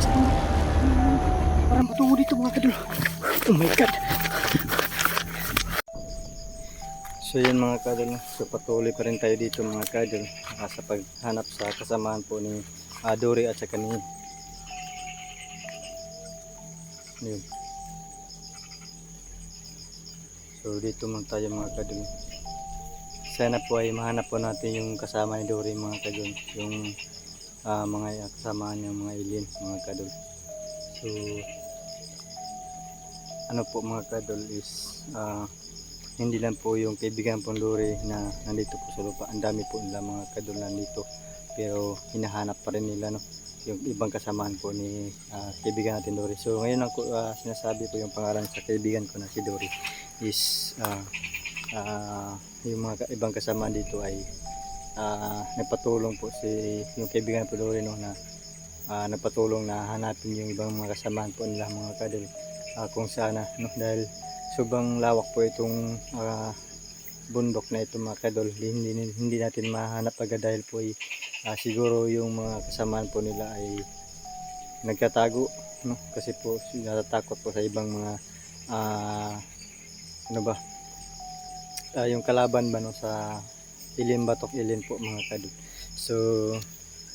sa parang patungo dito mga kadol. Oh my god. So yun mga kadol, so patuloy pa rin tayo dito mga kadol ah, sa paghanap sa kasamahan po ni ah, Dory at saka ni yun. So dito man tayo mga kadol. Sana po ay mahanap po natin yung kasama ni Dory mga kadol, yung ah, mga kasama niya mga alien mga kadol. So ano po mga kadol is ah, hindi lang po yung kaibigan pong Dory na nandito po sa lupa. Ang dami po nila mga kadol nandito. Pero hinahanap pa rin nila no yung ibang kasamaan po ni ah, kaibigan natin Dory. So ngayon ako ah, sinasabi ko yung pangalan sa kaibigan ko na si Dory is ah, ah, yung mga ibang kasamaan dito ay ah, nagpatulong po si yung kaibigan po Dory no na ah, nagpatulong na hanapin yung ibang mga kasamaan po nila mga kadol ah, kung sana no dahil sobrang lawak po itong ah, bundok na ito mga kadol hindi, hindi, natin mahanap agad dahil po ay ah, siguro yung mga kasamaan po nila ay nagkatago no? Kasi po natatakot po sa ibang mga ah, ano ba? Ah, yung kalaban ba no sa ilim batok ilim po mga kadol so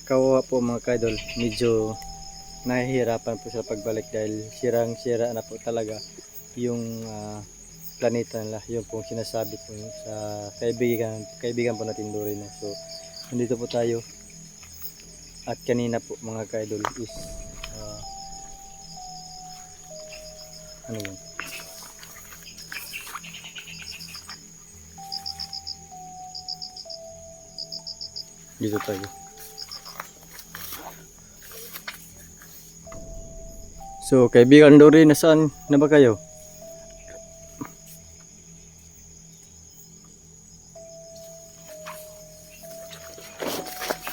kawawa po mga kadol medyo nahihirapan po sa pagbalik dahil sirang sira na po talaga yung ah, planeta nila. Yun po sinasabi ko sa kaibigan kaibigan po natin Dory no so nandito po tayo. At kanina po mga kaidol is ah, ano yun dito tayo so kaibigan Dory nasaan na ba kayo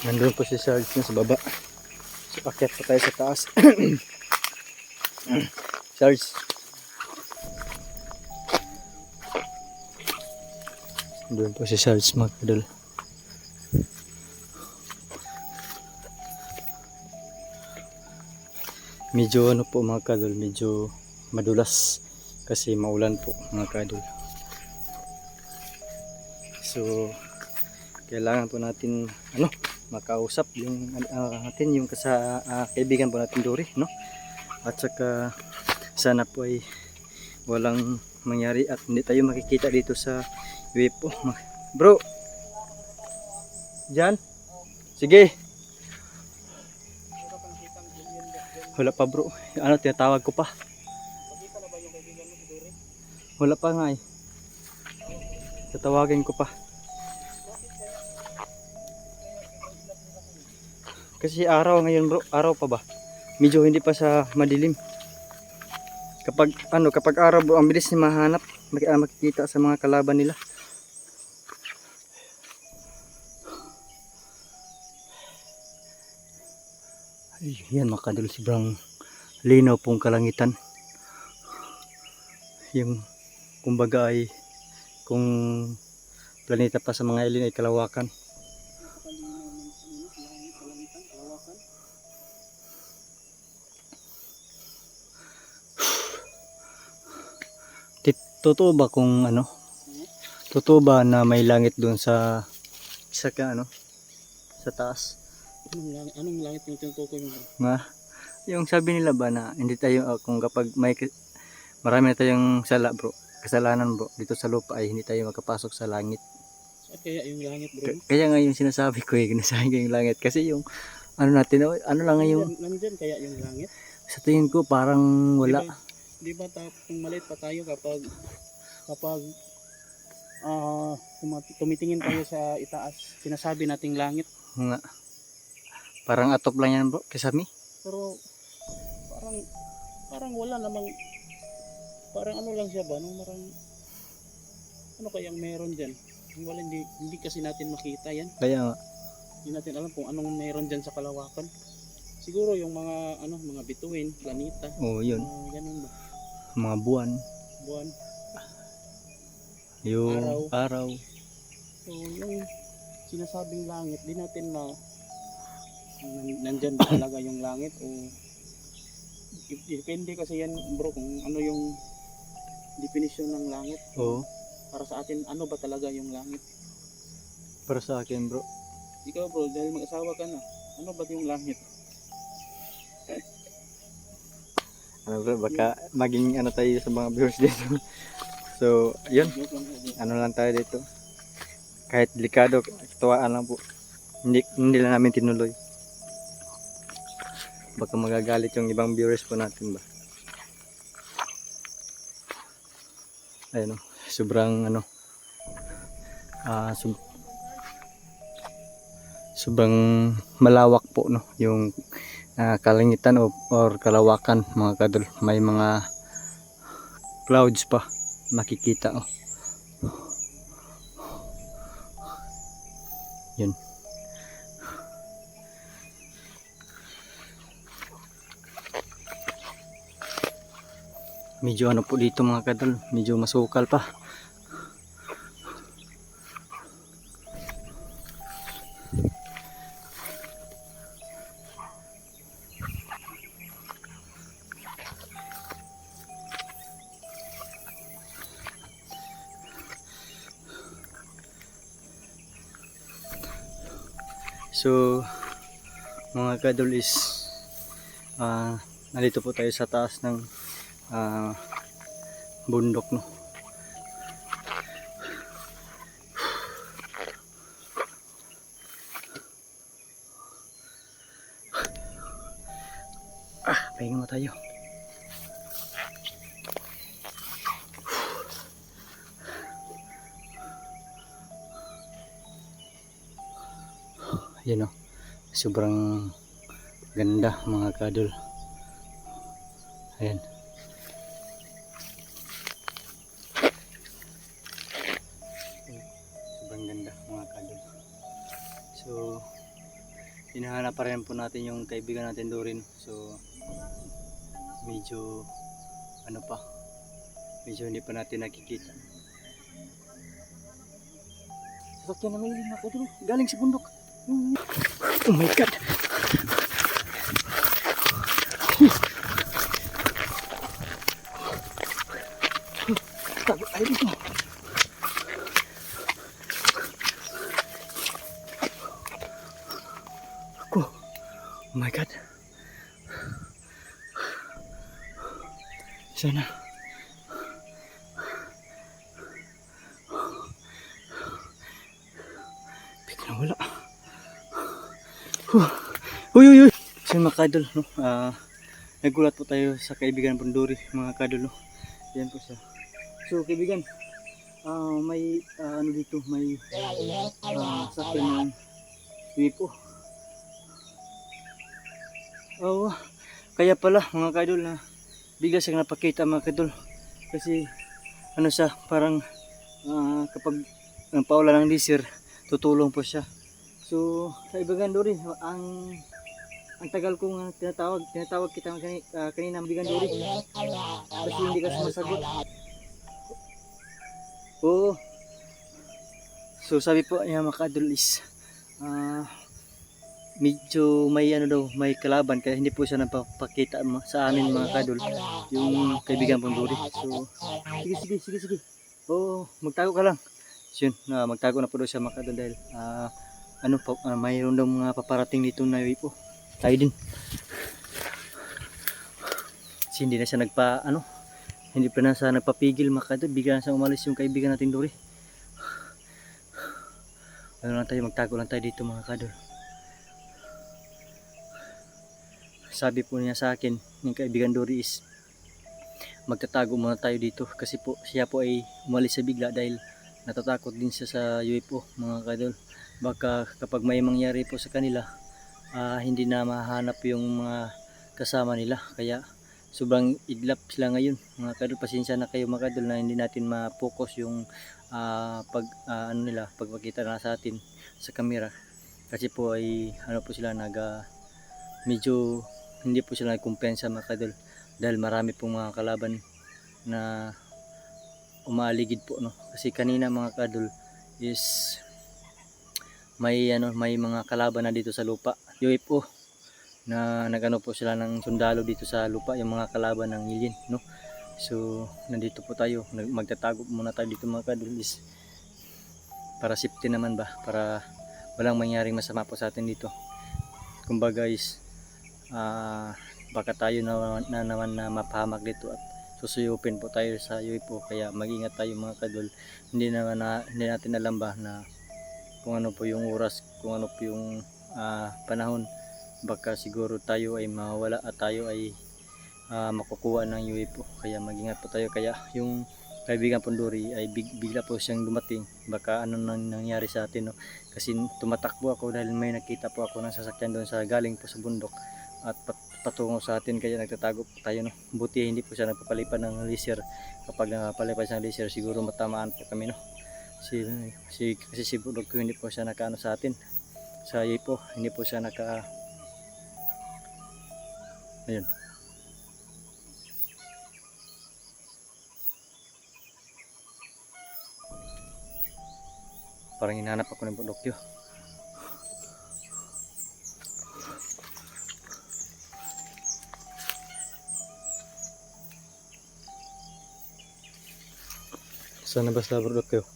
Nandun po si Sarge na sa baba. So, akyat pa tayo sa taas. Sarge. Nandun po si Sarge mga. Medyo ano po mga kadol, medyo madulas kasi maulan po mga kadol. So, kailangan po natin ano makausap yung uh, natin yung kasa ah, kaibigan po natin Dory no? At saka sana po ay walang mangyari at hindi tayo makikita dito sa po bro! Jan? Sige wala pa bro ano tinatawag ko pa wala pa nga eh tatawagin ko pa Kasi araw ngayon bro, araw pa ba? Medyo hindi pa sa madilim. Kapag ano, kapag araw bro, ang bilis ni mahanap, ah, makikita sa mga kalaban nila. Ay, yan makadul sobrang linaw pong kalangitan. Yung kumbaga ay kung planeta pa sa mga alien ay kalawakan. Totoo ba kung ano? Totoo ba na may langit doon sa sa ka ano? Sa taas? Anong langit, anong langit yung tinutukoy mo? Nga. Yung sabi nila ba na hindi tayo ah, kung kapag may marami na tayong sala bro, kasalanan bro dito sa lupa ay hindi tayo makapasok sa langit. Kaya yung langit bro? K- kaya nga yung sinasabi ko eh, sinasabi ko yung langit kasi yung ano natin, oh, ano lang yung Nandyan, kaya yung langit? sa tingin ko parang wala. Di ba, di ba kung maliit pa tayo kapag kapag tumati- tumitingin tayo sa itaas, sinasabi nating langit. Nga. Parang atop lang yan bro, kasami. Pero parang parang wala namang parang ano lang siya ba? Nung parang ano kayang meron diyan? Wala hindi, hindi kasi natin makita yan. Kaya nga, Hindi natin alam kung anong meron diyan sa kalawakan. Siguro yung mga ano mga bituin, planeta, oh yun, mga ganun ba? mga buwan, Buwan. yung Araw. araw. So yung sinasabing langit, di natin na nandyan ba talaga yung langit o Dep- Depende kasi yan bro kung ano yung definition ng langit. Oo. Para sa atin, ano ba talaga yung langit? Para sa akin bro. Ikaw bro, dahil mag-asawa ka na, ano ba yung langit? Ano bro, baka maging ano tayo sa mga viewers dito. so, yun. Ano lang tayo dito. Kahit delikado, tuwaan lang po. Hindi, hindi lang namin tinuloy. Baka magagalit yung ibang viewers po natin ba. Ayun o, sobrang ano, ah sob- sobrang malawak po no, yung ah, kalangitan o or kalawakan mga kadol. May mga clouds pa makikita oh. Yun. Medyo ano po dito mga kadol, medyo masukal pa. So, mga kadol is ah nandito po tayo sa taas ng ah, bundok no. Ah, pahinga mo tayo. Yan o. Sobrang ganda mga kadol. Ayan. Pa rin po natin yung kaibigan natin Dorin. So, medyo ano pa, medyo hindi pa natin nakikita. Sasakyan na may doon. Galing sa bundok. Oh my god. Sana. Biglang wala. Uy, uy, uy. So mga kadol, no? Ah, nagulat po tayo sa kaibigan Punduri, mga kadol, no? Yan po siya. So, kaibigan, ah, may, ah, ano dito, may, ah, sakyan ng wipo. Oo, kaya pala, mga kadol, na bigla siyang napakita, mga kadol. Kasi, ano siya, parang, ah, kapag ang paula ng disir, tutulong po siya. So, kaibigan Dori, ang ang tagal kong ah, tinatawag, tinatawag kita kani, ah, kanina kaibigan Dori. Kasi hindi ka sumasagot. Oo. So, sabi po niya mga kadol is ah, medyo may ano daw, may kalaban kaya hindi po siya napapakita sa amin mga kadol yung kaibigan pong Dori. So, sige, sige, sige, sige. Oo, magtago ka lang. So, yun, na magtago na po daw siya mga kadol dahil ah, ano pa, uh, mayroon daw mga paparating dito na po. Tayo din. Kasi hindi na siya nagpa, ano, hindi pa na siya nagpapigil mga kadol. Bigla na siya umalis yung kaibigan natin Dori. Ano lang tayo, magtago lang tayo dito mga kadol. Sabi po niya sa akin, yung kaibigan Dori is, magtatago muna tayo dito kasi po siya po ay umalis sa bigla dahil natatakot din siya sa UFO mga kadol baka kapag may mangyari po sa kanila ah, hindi na mahanap yung mga kasama nila. Kaya sobrang idlap sila ngayon mga kadol pasensya na kayo mga kadol na hindi natin ma-focus yung ah, pag ah, ano nila pagpakita na sa atin sa camera. Kasi po ay ano po sila nag ah, medyo hindi po sila nagkumpensa mga kadol dahil marami pong mga kalaban na umaligid po no? Kasi kanina mga kadol is may ano may mga kalaban na dito sa lupa. UFO na nagano po sila ng sundalo dito sa lupa yung mga kalaban ng alien no? So nandito po tayo. Magtatago muna tayo dito mga kadol is para safety naman ba? Para walang mangyaring masama po sa atin dito. Kumbaga is ah, baka tayo na, na naman na mapahamak dito at susuyupin po tayo sa UFO kaya mag-ingat tayo mga kadol hindi naman na, hindi natin alam ba na kung ano po yung oras kung ano po yung ah, panahon. Baka siguro tayo ay mawala at tayo ay ah, makukuha ng UFO kaya mag-ingat po tayo. Kaya yung kaibigan Punduri ay big, bigla po siyang dumating. Baka ano nang nangyari sa atin no? Kasi tumatakbo ako dahil may nakita po ako ng sasakyan doon sa galing po sa bundok at pat, patungo sa atin kaya nagtatago tayo no? Buti hindi po siya nagpapalipad ng laser. Kapag napalipad siya ng laser siguro matamaan po kami no? Si, si kasi si Budok ko hindi po siya nakaano sa atin. Sa po hindi po siya naka ayun. Parang hinahanap ako ng Budok yun Sana ba sa Budok yun?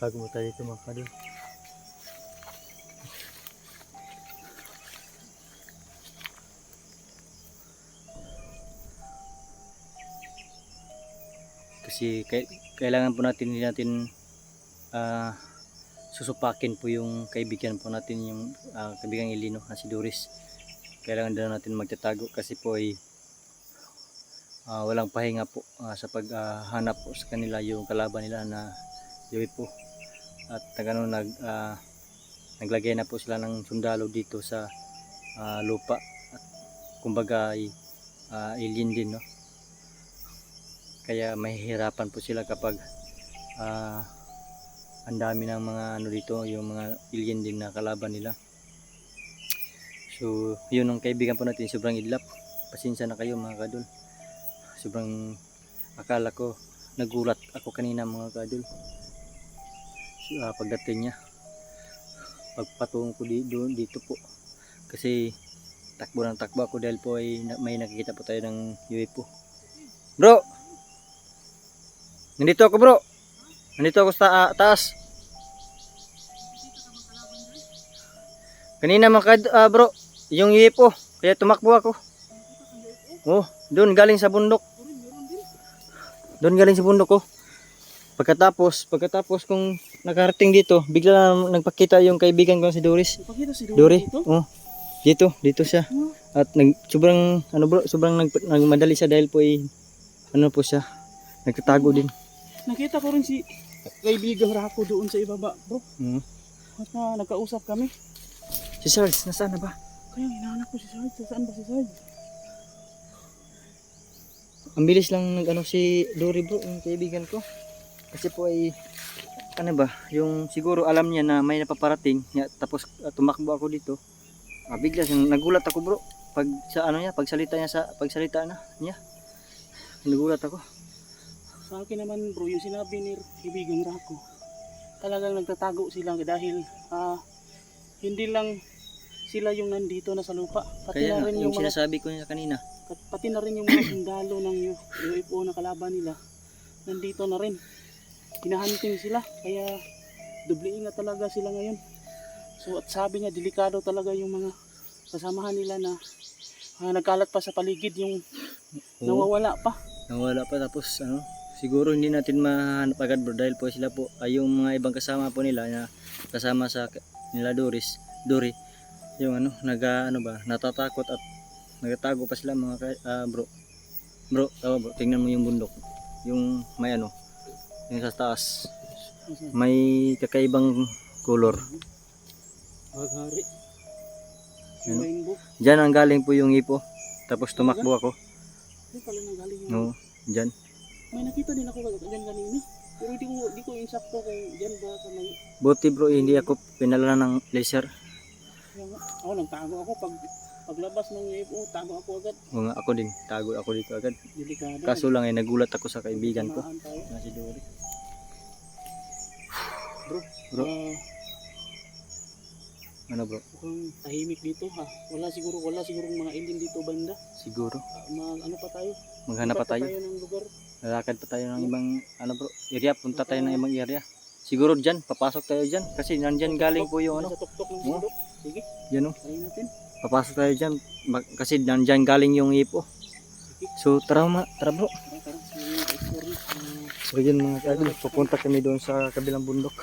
Bago mo tayo dito mga kadol. Kasi kailangan po natin hindi natin ah, susupakin po yung kaibigan po natin yung ah, kaibigan Ilino na si Doris. Kailangan din natin magtatago kasi po ay ah, walang pahinga po ah, sa paghanap po sa kanila yung kalaban nila na Joey po. At nagano nag ah, naglagay na po sila ng sundalo dito sa ah, lupa. At kumbaga ay ah, alien din no kaya mahihirapan po sila kapag ah, ang dami ng mga ano dito yung mga alien din na kalaban nila. So yun ang kaibigan po natin sobrang idlap. Pasensya na kayo mga kadol sobrang akala ko nagulat ako kanina mga kadol uh, pagdating niya pagpatungo ko di, doon dito po. Kasi takbo ng takbo ako dahil po ay may nakikita po tayo ng UFO bro nandito ako bro nandito ako sa ah, taas kanina mga ah, bro yung UFO kaya tumakbo ako oh doon galing sa bundok doon galing sa bundok ko Pagkatapos, pagkatapos kung nakarating dito, bigla na nagpakita yung kaibigan ko si Doris. Pakita si Dori, dito. oh. Dito, dito siya. At nag sobrang ano bro, sobrang nag, nagmadali siya dahil po ay ano po siya. Nagtatago din. Nakita ko rin si kaibigang Rako doon sa ibaba, bro. Mm. At na, nagkausap kami. Si Sarge, nasaan na ba? Kaya hinahanap ko si Sarge. Saan ba si Sarge? Ang bilis lang nag ano si Dory bro, yung kaibigan ko. Kasi po ay ano ba, yung siguro alam niya na may napaparating, niya, tapos ah, tumakbo ako dito. Ah, bigla siyang nagulat ako bro. Pag sa ano niya, pagsalita niya sa pagsalita na niya. Nagulat ako. Sa akin naman bro, yung sinabi ni kaibigang Rako, talagang nagtatago sila dahil ah, hindi lang sila yung nandito na sa lupa. Pati Kaya na rin yung yung, mga, sinasabi ko niya kanina. pati na rin yung mga sundalo ng UFO na kalaban nila. Nandito na rin. Hinahunting sila. Kaya doble ingat talaga sila ngayon. So at sabi niya, delikado talaga yung mga kasamahan nila na ah, nagkalat pa sa paligid yung Oo. nawawala pa. Nawala pa tapos ano, siguro hindi natin mahanap agad bro dahil po sila po ay yung mga ibang kasama po nila na kasama sa nila Doris, Dory, yung ano, naga ano ba, natatakot at nagatago pa sila mga ah, bro. Bro, tama bro, tingnan mo yung bundok. Yung may ano, yung sa taas, may kakaibang color. Maghari. Ano? Diyan ang galing po yung ipo. Tapos tumakbo ako. No, diyan. May nakita din ako dyan kanina. Pero di ko, di ko insakto kung dyan ba sa may... Buti bro, hindi ako pinala ng laser. Ako nagtago ako pag paglabas ng UFO, tago ako agad. O nga ako din, tago ako dito agad. Delikado. Kaso lang eh, nagulat ako sa kaibigan ko. Tayo. Na si Dory. Bro, Bro. ah, Ano bro? mukhang tahimik dito ha. Wala siguro, wala siguro mga alien dito banda. Siguro. Ah, mag, ano pa tayo? Maghanap pa Lipat tayo. ng lugar. Lalakad pa tayo ng ibang, ano bro, area. Punta tayo ng ibang area. Siguro dyan, papasok tayo dyan. Kasi nandyan galing po yung ano. Sa tuktok ng Oh. Sige, Yan o. try natin. Papasok tayo dyan. Mag- kasi nandyan galing yung ipo. So tara ma, tara bro. So yun mga kagul, pupunta kami doon sa kabilang bundok.